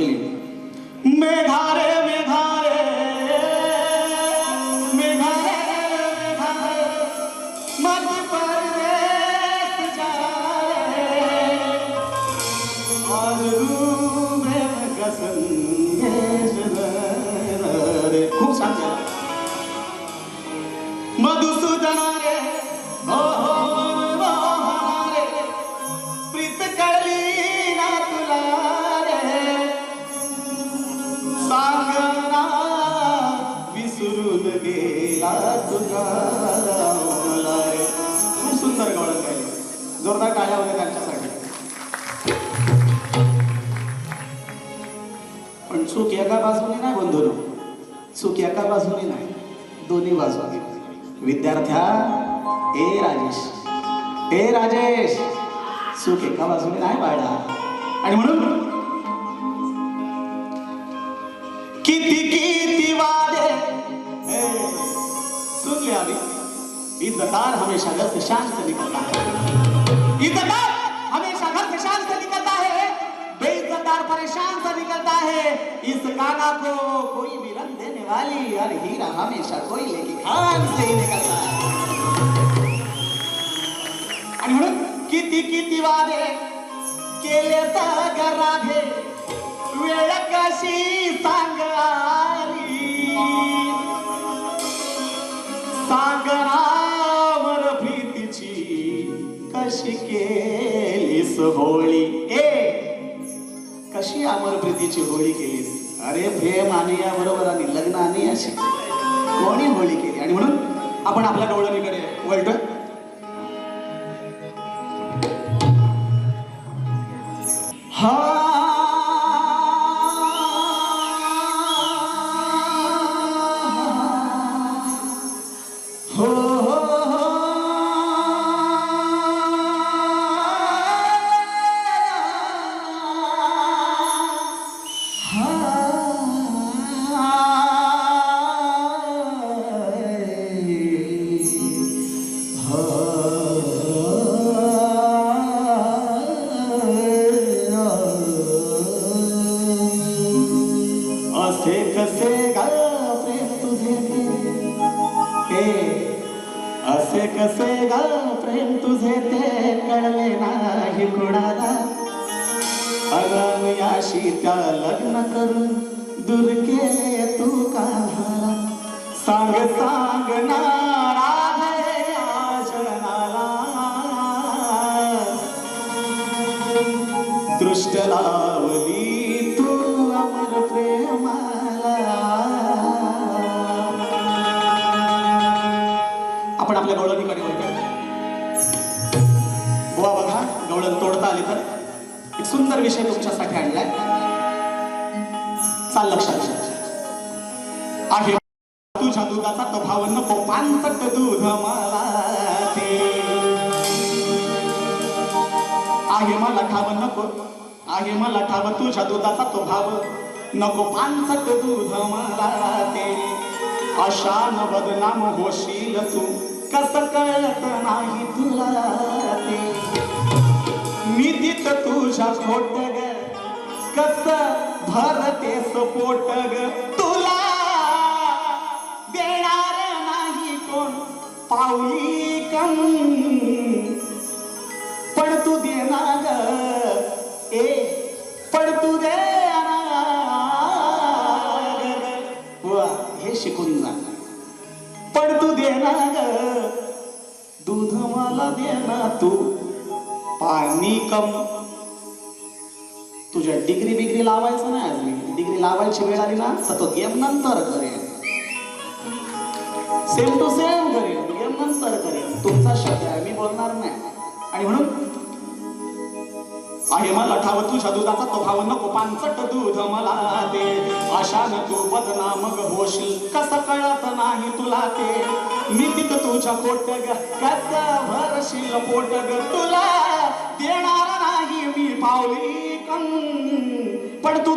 केली. मेघारे मेघा विद्यार्थ्या ए राजेश. ए राजेश. सुख एका बाजूने नाही बाळा. आणि म्हणून? किती किती वादे. ए, सुन ले अभी हमेशा घर से शान से निकलता है इज्जतदार हमेशा घर से शान से निकलता है बेइज्जतदार परेशान से निकलता है इस गाना को कोई भी रंग देने वाली हीरा हमेशा कोयले की खान से ही निकलता आणि म्हणून किती किती वादे केले तर राधे वेळ कशी सांग आली प्रीतीची कशी केलीस होळी? ए कशी अमर प्रीतीची होळी केलीस? अरे प्रेम आणि या बरोबर आणि लग्न आणि या अशी कोणी होळी केली? आणि म्हणून आपण आपल्या डोळ्यांकडे वळतोय. दुर्गे तू काढाला सांग सांग ना दृष्ट लावली तू अमर प्रेमाला। आपण आपल्या गवळणीकडे वळतोय बुवा बघा गवळण तोडता आली तर. एक सुंदर विषय तुमच्यासाठी आणलाय. चाल लक्षात घ्या. आहे. तुझ्या दुधाचा तो भाव नको पानसट दूध मला ते आहे मला ठाव नको आहे मला ठाव तुझ्या दुधाचा तो भाव नको पानसट दूध मला ते अशा न बदनाम होशील तू कस कळत नाही तुला ते. मी तिथं तुझ्या खोट कस भरते सपोट ग. तुला देणार नाही कोण पावली कम पण तू देणार ग. ए पण तू देणार वा हे शिकून जा. पण तू देणार ग. दूध मला देणार तू. पाणी कम. तुझ्या डिग्री बिग्री लावायचं नाही आज डिग्री लावायची वेळ आली ना तर तो गेम नंतर करेन. सेम टू सेम करेन. गेम नंतर करेन. तुमचा शब्द आहे मी बोलणार नाही. आणि म्हणून आहे मला ठाव तुझ्या दुधाचा तो भाव नको पांचट दूध मला दे. आशान तू बदनाम मग होशील कसं कळत नाही तुला ते. मी तिथं तुझ्या पोट ग कस भरशील पोट ग तुला देणार मी पावली कण पण तू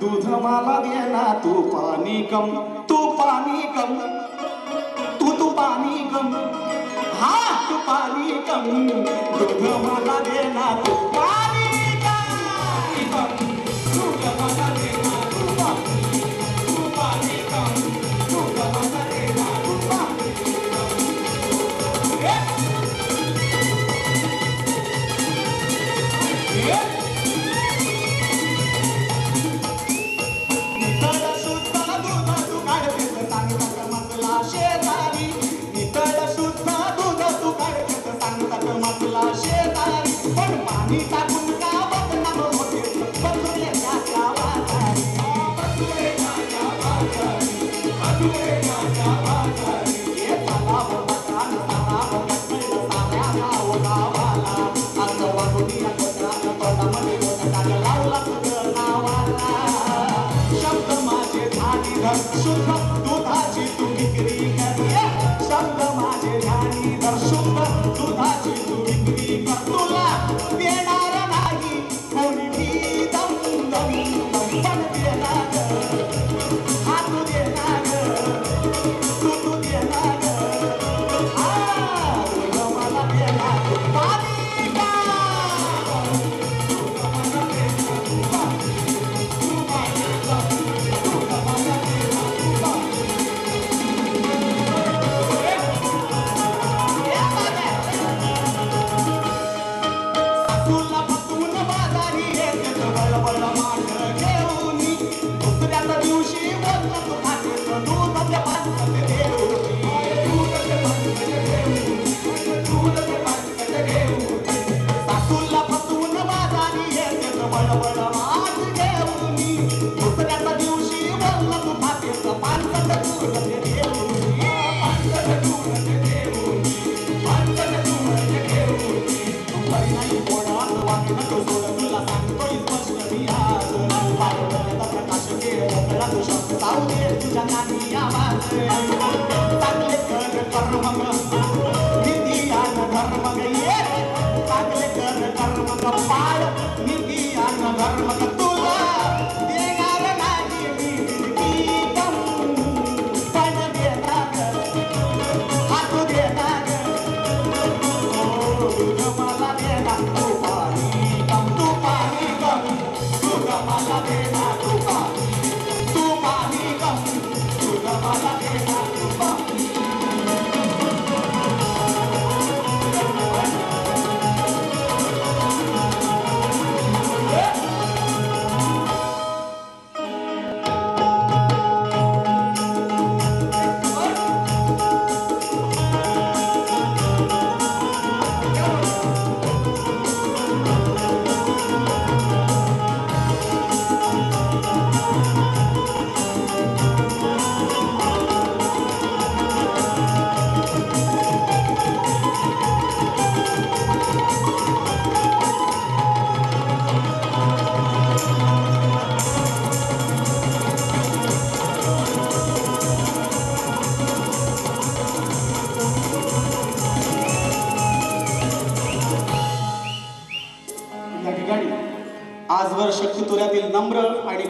दूध मला देना तू पाणी कम तू पाणी कम. तू तू पाणी कम. हा तू पाणी कम. दूध मला देना तू त्याच्या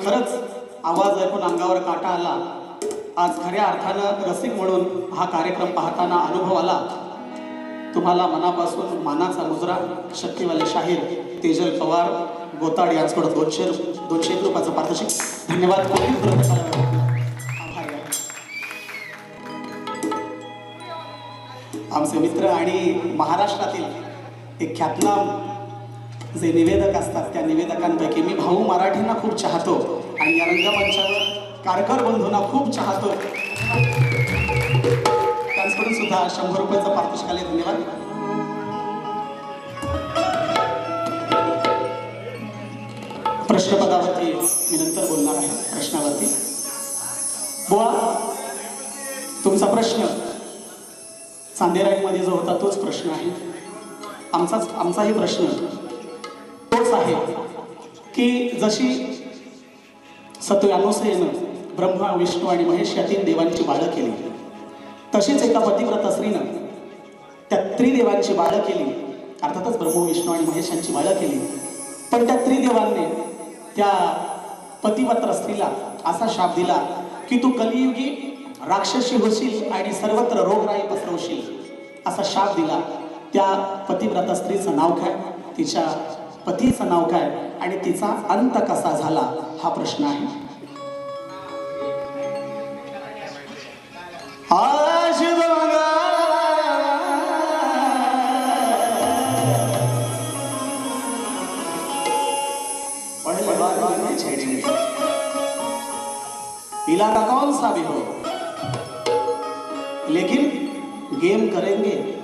खरंच आवाज ऐकून अंगावर काटा आला आज खऱ्या अर्थानं रसिक म्हणून हा कार्यक्रम पाहताना अनुभव आला. तुम्हाला मनापासून मानाचा मुजरा शक्तीवाले शाहीर तेजल पवार गोताड यांच्याकडून दोनशे दोनशे एक रुपयाचं पारितोषिक. धन्यवाद. आमचे मित्र आणि महाराष्ट्रातील एक ख्यातनाम जे निवेदक असतात त्या निवेदकांपैकी मी भाऊ मराठींना खूप चाहतो आणि या रंगमंचावर कारकर बंधूंना खूप चाहतो. त्यांच्याकडून सुद्धा शंभर रुपयाचं पारितोषिक धन्यवाद. प्रश्नपदावरती मी नंतर बोलणार आहे. प्रश्नावरती. बुवा तुमचा प्रश्न. चांदेराईमध्ये जो होता तोच प्रश्न आहे. आमचाच आमचाही प्रश्न. आहे की जशी सत्यानुसेनं ब्रह्मा विष्णू आणि महेश या तीन देवांची बाळं केली तशीच एका पतिव्रता स्त्रीनं त्या त्रिदेवांची बाळं केली अर्थातच ब्रह्म विष्णू आणि महेश यांची बाळं केली. पण त्या त्रिदेवांनी त्या पतिवत्र स्त्रीला असा शाप दिला की तू कलियुगी राक्षसी होशील आणि सर्वत्र रोगराई पसरवशील असा शाप दिला. त्या पतिव्रता स्त्रीचं नाव काय? तिच्या पतीचं नाव काय आणि तिचा अंत कसा झाला हा प्रश्न आहे. इलाका कौन सा भी हो. लेकिन गेम करेंगे.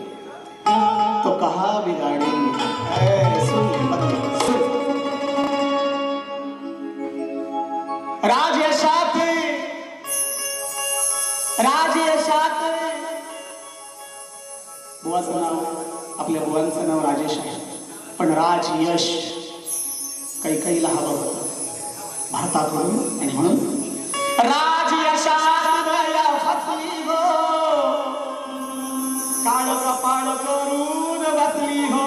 राजयशात बुवाचं नाव आपल्या बुवांचं नाव राजेश आहे. पण राज यश काही काही लहाव होतं. भारताकडून आणि म्हणून. राज गया हो. काळ कपाळ करून बसली हो.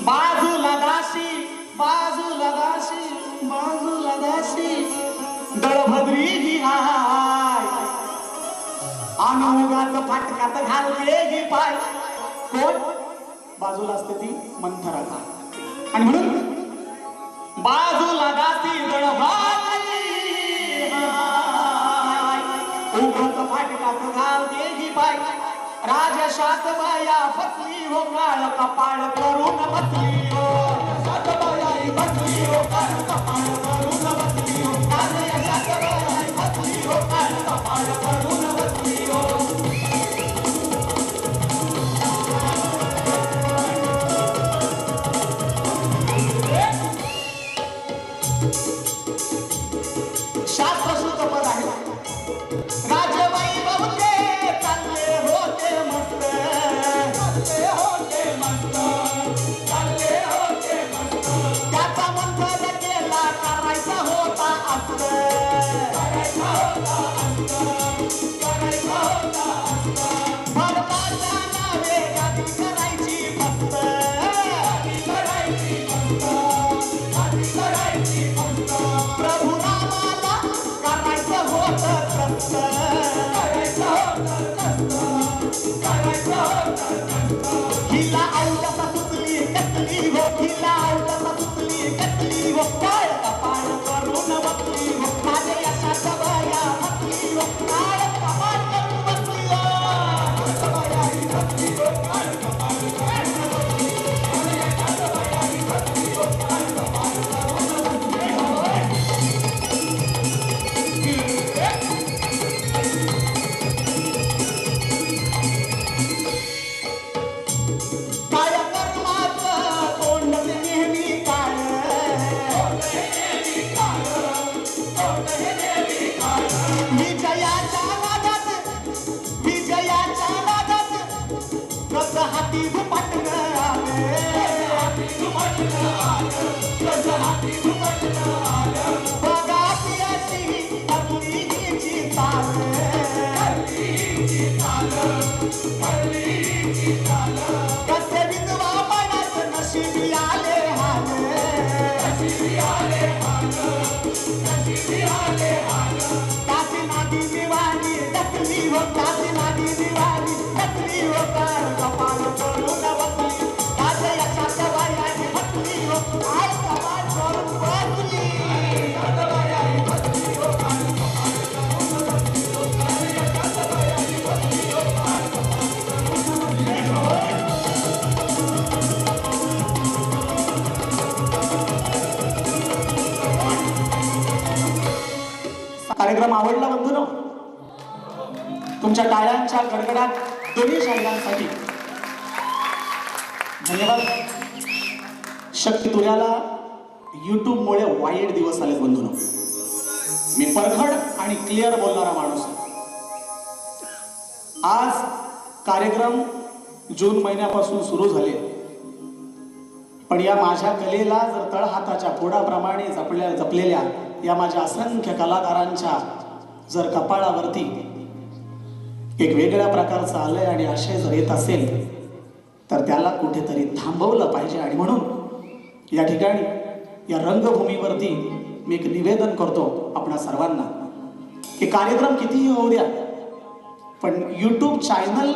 बाजू दाशी बाजू दाशी बाजू दाशी दळभद्री ही हाय अनुगाचं फाटकात घालते ही पाय. कोण? बाजूला असते ती मंथराचा. आणि म्हणून बाजूला दासी दळभद्री फाटकात घालते ही पाय. राजशात बाया फसली हो काळ कपाळ करून बसली हो. शात बाया ही फसली हो काळ कपाळ करून बसली हो. फसली हो काळ कपाळ Ay, पाले हिची चाल कसे आवडला आवडला बंधूनो तुमच्या टाळ्यांच्या गडगडात दोन्ही शाहिरांसाठी धन्यवाद. शक्ती तुऱ्याला युट्यूबमुळे वाईट दिवस आले बंधूनो मी परखड आणि क्लिअर बोलणारा माणूस आज कार्यक्रम जून महिन्यापासून सुरू झाले. पण या माझ्या कलेला जर तळहाताच्या फोडाप्रमाणे जपल्या जपलेल्या या माझ्या असंख्य कलाकारांच्या जर कपाळावरती एक वेगळ्या प्रकारचं आलंय आणि आशय जर येत असेल तर त्याला कुठेतरी थांबवलं पाहिजे. आणि म्हणून या ठिकाणी या रंगभूमीवरती मी एक निवेदन करतो आपणा सर्वांना की कार्यक्रम कितीही होऊ द्या पण यूट्यूब चॅनल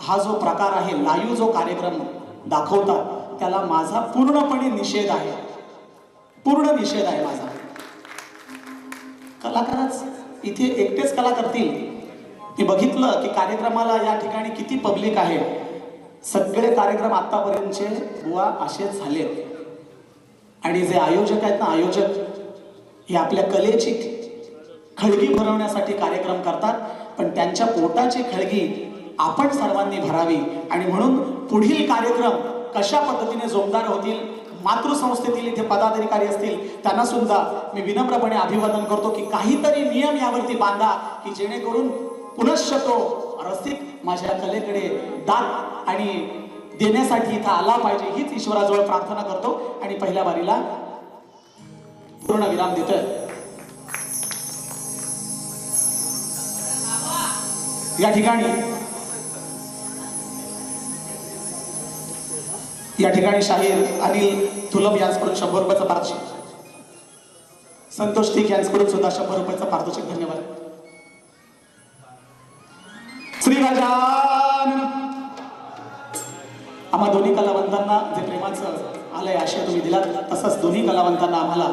हा जो प्रकार आहे लाईव्ह जो कार्यक्रम दाखवतात त्याला माझा पूर्णपणे निषेध आहे. पूर्ण निषेध आहे माझा. कलाकारच इथे एकटेच कला करतील. मी बघितलं की कार्यक्रमाला या ठिकाणी किती पब्लिक आहे. सगळे कार्यक्रम आतापर्यंतचे बुवा असेच झाले. आणि जे आयोजक आहेत ना आयोजक हे आपल्या कलेची खळगी भरवण्यासाठी कार्यक्रम करतात. पण त्यांच्या पोटाची खळगी आपण सर्वांनी भरावी. आणि म्हणून पुढील कार्यक्रम कशा पद्धतीने जोमदार होतील मातृसंस्थेतील इथे पदाधिकारी असतील त्यांना सुद्धा मी विनम्रपणे अभिवादन करतो की काहीतरी नियम यावरती बांधा की जेणेकरून पुनश्च तो रसिक माझ्या कलेकडे दात आणि देण्यासाठी इथं आला पाहिजे हीच ईश्वराजवळ प्रार्थना करतो. आणि पहिल्या बारीला पूर्ण विराम देतोय. या ठिकाणी या ठिकाणी शाहीर अनिल तुलभ यांच्याकडून शंभर रुपयाचा पारितोषिक. संतोष ठीक यांच्याकडून सुद्धा शंभर रुपयाचा पारितोषिक धन्यवाद. श्री गजान आम्हा दोन्ही कलावंतांना जे प्रेमाचं आलंय आशय तुम्ही दिलात तसंच दोन्ही कलावंतांना आम्हाला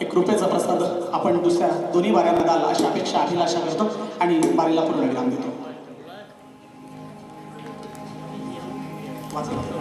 एक कृपेचा प्रसाद आपण दुसऱ्या दोन्ही वाऱ्यांना द्याल अशी अपेक्षा अभिलाषा करतो आणि बारीला पूर्ण विराम देतो. वाचा.